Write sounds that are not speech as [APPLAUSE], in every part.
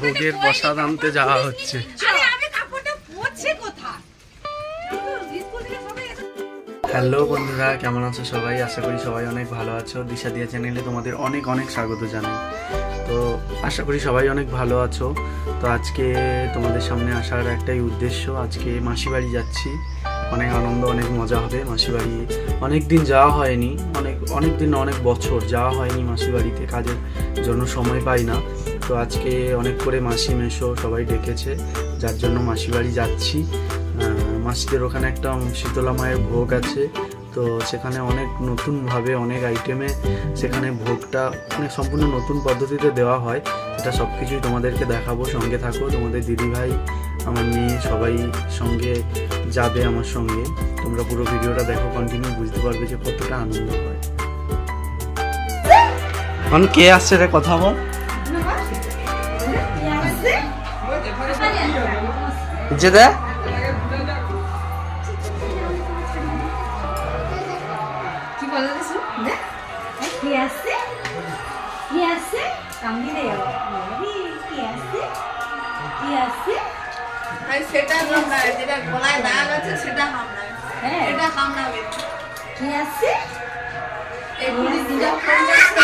ভোগের প্রসাদ আনতে যাওয়া হচ্ছে। হ্যালো বন্ধুরা কেমন আছো সবাই? আশা করি সবাই অনেক ভালো আছো। দিশা দিয়া চ্যানেলে তোমাদের অনেক অনেক স্বাগত জানাই। তো আশা করি সবাই অনেক ভালো আছো। তো আজকে তোমাদের সামনে আসার একটাই উদ্দেশ্য আজকে মাসি বাড়ি যাচ্ছি। অনেক আনন্দ, অনেক মজা হবে মাসি বাড়ি অনেক দিন যাওয়া হয়নি, অনেক অনেক দিন অনেক বছর যাওয়া হয়নি মাসি বাড়িতে কাজের জন্য সময় পাই না। তো আজকে অনেক করে মাসি মেশো সবাই ডেকেছে, যার জন্য মাসি বাড়ি যাচ্ছি মাসিদের ওখানে একটা শীতলা মায়ের ভোগ আছে, তো সেখানে অনেক নতুনভাবে অনেক আইটেমে সেখানে ভোগটা মানে সম্পূর্ণ নতুন পদ্ধতিতে দেওয়া হয়। সেটা সব কিছুই তোমাদেরকে দেখাবো, সঙ্গে থাকো। তোমাদের দিদিভাই আমার মেয়ে সবাই সঙ্গে যাবে আমার সঙ্গে। তোমরা পুরো ভিডিওটা দেখো কন্টিনিউ বুঝতে পারবে যে কতটা আনন্দ হয়। এখন কে আসছে রে কথা বল? যে কি আছে আর সেটা যেটা গলায় দাগ আছে সেটা কামড়ায় হ্যাঁ। এটা কামড়াবে কি আছে? এগুলি দিদা? ফোন করছিল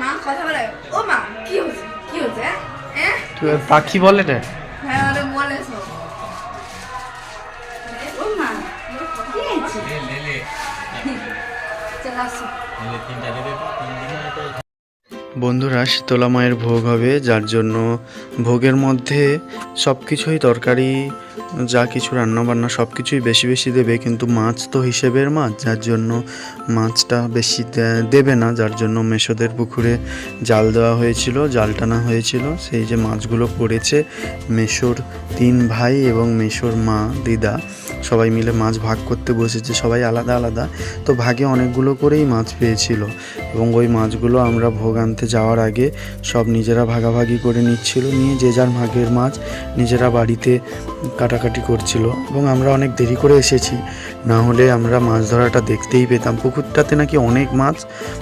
মা কথা বলে। ও মা কি হয়েছে? কি হয়েছে হ্যাঁ? তুই পাখি বলে রে হ্যাঁ ওরে বলেছ ও মা কি আছে? চল আসো। বন্ধুরা, শীতলা মায়ের ভোগ হবে, যার জন্য ভোগের মধ্যে সব কিছুই তরকারি, যা কিছু রান্নাবান্না সব কিছুই বেশি বেশি দেবে, কিন্তু মাছ তো হিসেবের মাছ, যার জন্য মাছটা বেশি দেবে না, যার জন্য মেশোদের পুকুরে জাল দেওয়া হয়েছিল, জাল টানা হয়েছিল। সেই যে মাছগুলো পড়েছে, মেশোর তিন ভাই এবং মেশোর মা, দিদা, সবাই মিলে মাছ ভাগ করতে বসেছে, সবাই আলাদা আলাদা। তো ভাগে অনেকগুলো করেই মাছ পেয়েছিল এবং ওই মাছগুলো আমরা ভোগ আনতে যাওয়ার আগে সব নিজেরা ভাগাভাগি করে নিচ্ছিল, নিয়ে যে যার ভাগের মাছ নিজেরা বাড়িতে কাটাকাটি করছিল। এবং আমরা অনেক দেরি করে এসেছি। না হলে আমরা মাছ ধরাটা দেখতেই পেতাম। পুকুরটাতে নাকি অনেক মাছ,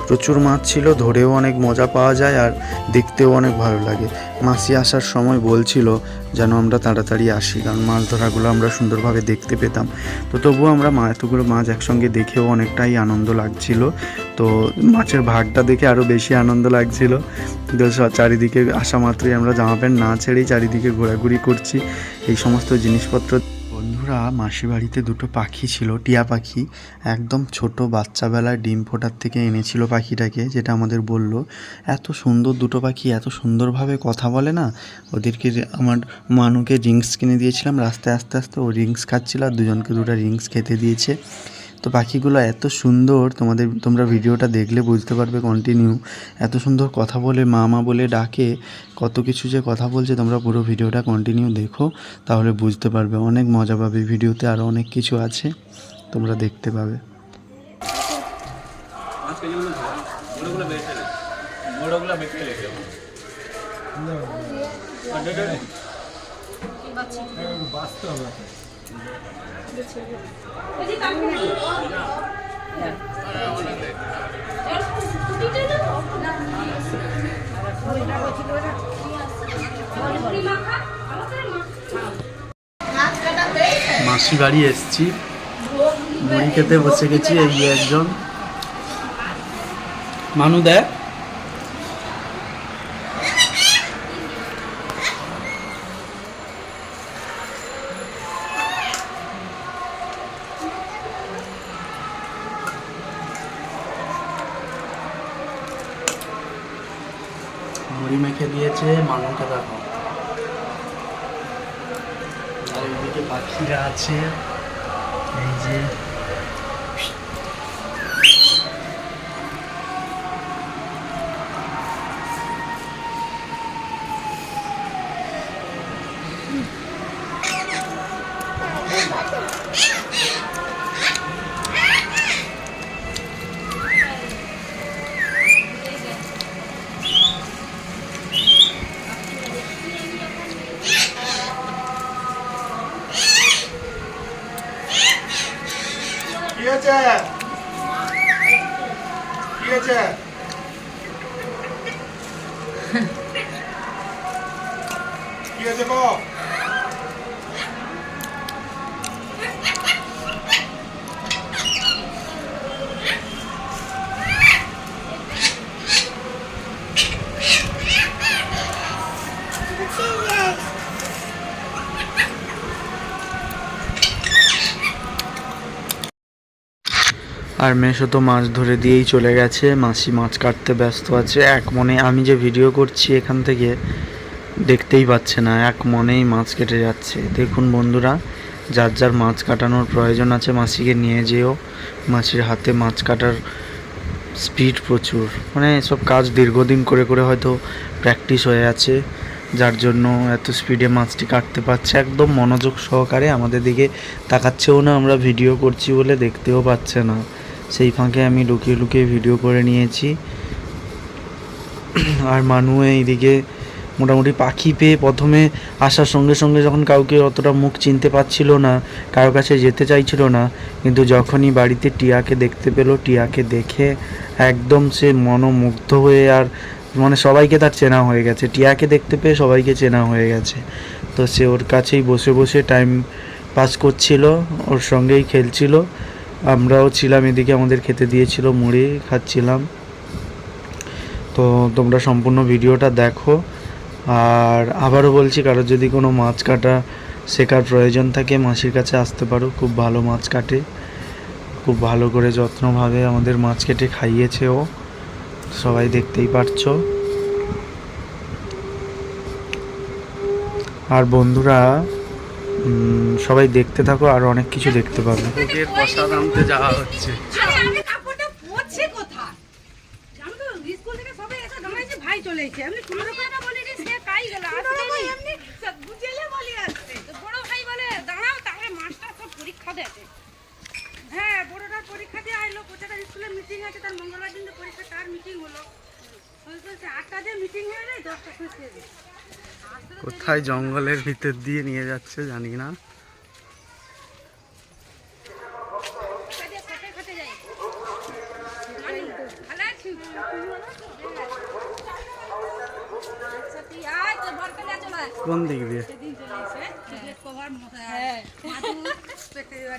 প্রচুর মাছ ছিল, ধরেও অনেক মজা পাওয়া যায় আর দেখতেও অনেক ভালো লাগে। মাসি আসার সময় বলছিল যেন আমরা তাড়াতাড়ি আসি, কারণ মাছ ধরাগুলো আমরা সুন্দরভাবে দেখতে পেতাম। তো তবুও আমরা এতগুলো মাছ একসঙ্গে দেখেও অনেকটাই আনন্দ লাগছিল। তো মাছের ভাগটা দেখে আরও বেশি আনন্দ লাগছিল। তো চারিদিকে আসা মাত্রই আমরা জামা প্যান্ট না ছেড়েই চারিদিকে ঘোরাঘুরি করছি। এই সমস্ত জিনিসপত্র বন্ধুরা, মাসি বাড়িতে দুটো পাখি ছিল, টিয়া পাখি। একদম ছোট বাচ্চাবেলায় ডিম ফোটার থেকে এনেছিল পাখিটাকে, যেটা আমাদের বলল, এত সুন্দর দুটো পাখি, এত সুন্দরভাবে কথা বলে না? ওদেরকে আমার মানুকে রিংস কিনে দিয়েছিলাম, রাস্তায় আস্তে আস্তে ও রিংস খাচ্ছিল আর দুজনকে দুটো রিংস খেতে দিয়েছে। তো পাখিগুলো এত সুন্দর তোমাদের তোমরা ভিডিওটা দেখলে বুঝতে পারবে কন্টিনিউ এত সুন্দর কথা বলে মা মা বলে ডাকে কত কিছু যে কথা বলছে তোমরা পুরো ভিডিওটা কন্টিনিউ দেখো তাহলে বুঝতে পারবে। অনেক মজা পাবে ভিডিওতে আরও অনেক কিছু আছে তোমরা দেখতে পাবে। মাসি বাড়ি এসছি। মুড়ি খেতে বসে গেছি এই একজন। মানু দেখ মুড়ি মেখে দিয়েছে মানুকে দেখো আর এইদিকে পাখিরা আছে এই যে হয়েছে কি হয়েছে [LAUGHS] কি হয়েছে আর মেশো তো মাছ ধরে দিয়েই চলে গেছে, মাসি মাছ কাটতে ব্যস্ত আছে। এক মনে আমি যে ভিডিও করছি এখান থেকে দেখতেই পাচ্ছে না, এক মনেই মাছ কেটে যাচ্ছে। দেখুন বন্ধুরা, যার যার মাছ কাটানোর প্রয়োজন আছে মাসিকে নিয়ে যেও। মাসির হাতে মাছ কাটার স্পিড প্রচুর। মানে এসব কাজ দীর্ঘদিন করে করে হয়তো প্র্যাকটিস হয়ে আছে, যার জন্য এত স্পিডে মাছটি কাটতে পারছে। একদম মনোযোগ সহকারে আমাদের দিকে তাকাচ্ছেও না, আমরা ভিডিও করছি বলে দেখতেও পাচ্ছে না। সেই ফাঁকে আমি লুকিয়ে লুকিয়ে ভিডিও করে নিয়েছি। আর মানু এইদিকে মোটামুটি পাখি পেয়ে প্রথমে আসার সঙ্গে সঙ্গে যখন কাউকে অতটা মুখ চিনতে পারছিল না, কারও কাছে যেতে চাইছিল না, কিন্তু যখনই বাড়িতে টিয়াকে দেখতে পেল, টিয়াকে দেখে একদম সে মনোমুগ্ধ হয়ে আর মানে সবাইকে তার চেনা হয়ে গেছে। টিয়াকে দেখতে পেয়ে সবাইকে চেনা হয়ে গেছে। তো সে ওর কাছেই বসে বসে টাইম পাস করছিল, ওর সঙ্গেই খেলছিল। আমরাও ছিলাম এদিকে, আমাদের খেতে দিয়েছিল মুড়ি, খাচ্ছিলাম। তো তোমরা সম্পূর্ণ ভিডিওটা দেখো। আর আবারও বলছি কারোর যদি কোনো মাছ কাটা শেখার প্রয়োজন থাকে, মাসির কাছে আসতে পারো। খুব ভালো মাছ কাটে। খুব ভালো করে যত্নভাবে আমাদের মাছ কেটে খাইয়েছে ও। সবাই দেখতেই পারছ। আর বন্ধুরা সবাই দেখতে থাকো আর অনেক কিছু দেখতে পাবে। ভোগের প্রসাদ আনতে যাওয়া হচ্ছে। হ্যাঁ বড়টার পরীক্ষা দিয়ে আইলো কোথাটা স্কুলে মিটিং আছে তার মঙ্গলবার দিন পরীক্ষা তার মিটিং হলো। কোথায় জঙ্গলের ভিতর দিয়ে নিয়ে যাচ্ছে জানি না। কোন দিক দিয়ে?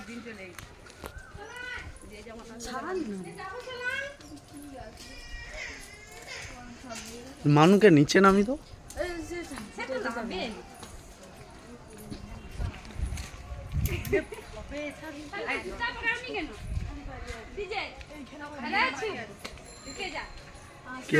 দিন মানুকে নিচে নামি তো কে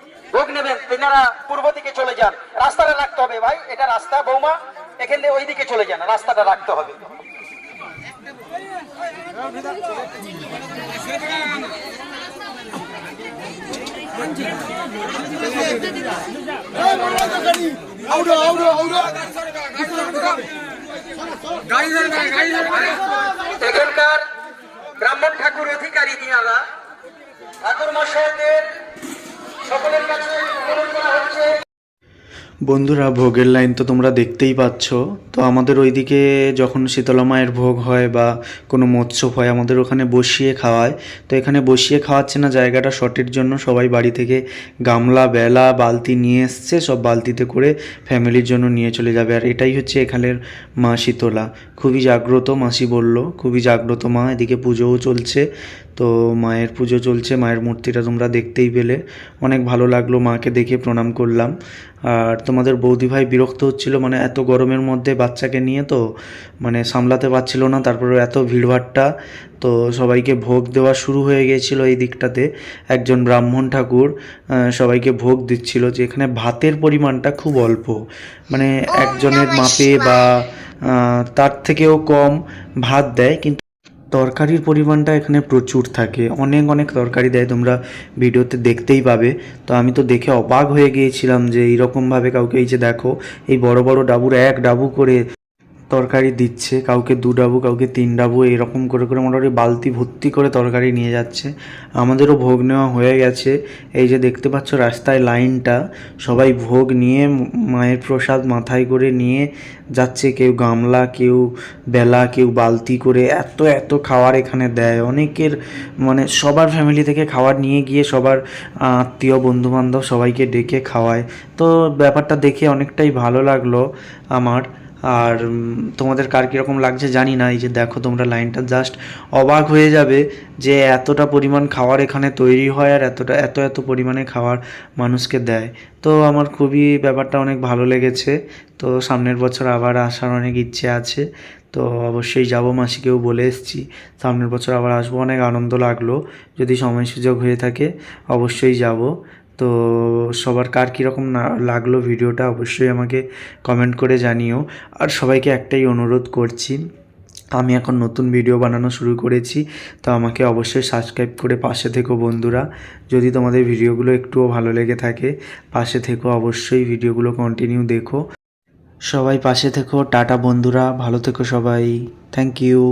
ভোগ নেবেন, তেনারা পূর্ব দিকে চলে যান। রাস্তাটা রাখতে হবে ভাই, এটা রাস্তা, বৌমা, এখান থেকে ওই দিকে চলে যান, রাস্তাটা রাখতে হবে। এখানকার ব্রাহ্মণ ঠাকুর অধিকারী দিনারা ঠাকুর মশাইদের সকলের কাছে অনুরোধ করা হচ্ছে। বন্ধুরা, ভোগের লাইন তো তোমরা দেখতেই পাচ্ছ। তো আমাদের ওইদিকে যখন শীতলা মায়ের ভোগ হয় বা কোনো মৎস্য হয়, আমাদের ওখানে বসিয়ে খাওয়ায়। তো এখানে বসিয়ে খাওয়াচ্ছে না, জায়গাটা শর্টের জন্য সবাই বাড়ি থেকে গামলা, বেলা, বালতি নিয়ে এসছে, সব বালতিতে করে ফ্যামিলির জন্য নিয়ে চলে যাবে। আর এটাই হচ্ছে এখানের মা শীতলা। খুবই জাগ্রত, মাসি বলল। খুবই জাগ্রত মা, এদিকে পুজোও চলছে। তো মায়ের পুজো চলছে, মায়ের মূর্তিটা তোমরা দেখতেই পেলে। অনেক ভালো লাগল মাকে দেখে, প্রণাম করলাম। আর তোমাদের বৌদি ভাই বিরক্ত হচ্ছিল মানে এত গরমের মধ্যে বাচ্চাকে নিয়ে তো মানে সামলাতে পারছিল না, তারপরে এত ভিড়ভাট্টা তো সবাইকে ভোগ দেওয়া শুরু হয়ে গিয়েছিল এই দিকটাতে। একজন ব্রাহ্মণ ঠাকুর সবাইকে ভোগ দিচ্ছিল যে এখানে ভাতের পরিমাণটা খুব অল্প। মানে একজনের মাপে বা তার থেকেও কম ভাত দেয়, কিন্তু তরকারির পরিমাণটা এখানে প্রচুর থাকে। অনেক অনেক তরকারি দেয় তোমরা ভিডিওতে দেখতেই পাবে। তো আমি তো দেখে অবাক হয়ে গিয়েছিলাম যে এইরকমভাবে কাউকে এই যে দেখো, এই বড় বড় ডাবুর এক ডাবু করে তরকারি দিচ্ছে, কাউকে দু ডাবু, কাউকে তিন ডাবু, এরকম করে করে মোটামুটি বালতি ভর্তি করে তরকারি নিয়ে যাচ্ছে। আমাদেরও ভোগ নেওয়া হয়ে গেছে। এই যে দেখতে পাচ্ছ রাস্তায় লাইনটা, সবাই ভোগ নিয়ে মায়ের প্রসাদ মাথায় করে নিয়ে যাচ্ছে। কেউ গামলা, কেউ বেলা, কেউ বালতি করে এত এত খাবার এখানে দেয়। অনেকের মানে সবার ফ্যামিলি থেকে খাবার নিয়ে গিয়ে সবার আত্মীয়, বন্ধুবান্ধব সবাইকে ডেকে খাওয়ায়। তো ব্যাপারটা দেখে অনেকটাই ভালো লাগল আমার। আর তোমাদের কার কীরকম লাগছে জানি না, এই যে দেখো তোমরা লাইনটা জাস্ট অবাক হয়ে যাবে যে এতটা পরিমাণ খাওয়ার এখানে তৈরি হয় আর এতটা, এত এত পরিমাণে খাবার মানুষকে দেয়। তো আমার খুবই ব্যাপারটা অনেক ভালো লেগেছে। তো সামনের বছর আবার আসার অনেক ইচ্ছে আছে। তো অবশ্যই যাব, মাসিকেও বলে এসেছি। সামনের বছর আবার আসব, অনেক আনন্দ লাগল। যদি সময় সুযোগ হয়ে থাকে, অবশ্যই যাব। তো সবার কার কীরকম না লাগল ভিডিওটা অবশ্যই আমাকে কমেন্ট করে জানিও। আর সবাইকে একটাই অনুরোধ করছি, আমি এখন নতুন ভিডিও বানানো শুরু করেছি, তো আমাকে অবশ্যই সাবস্ক্রাইব করে পাশে থেকো বন্ধুরা। যদি তোমাদের ভিডিওগুলো একটুও ভালো লেগে থাকে, পাশে থেকো অবশ্যই, ভিডিওগুলো কন্টিনিউ দেখো। সবাই পাশে থেকো, টাটা বন্ধুরা, ভালো থেকো সবাই থ্যাংক ইউ